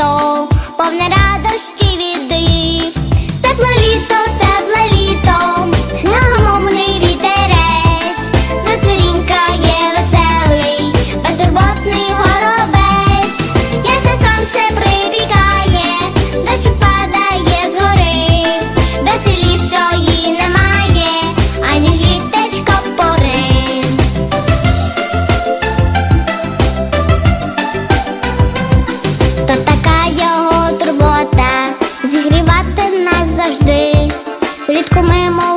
តោបំណារ завжди. Влітку ми мов.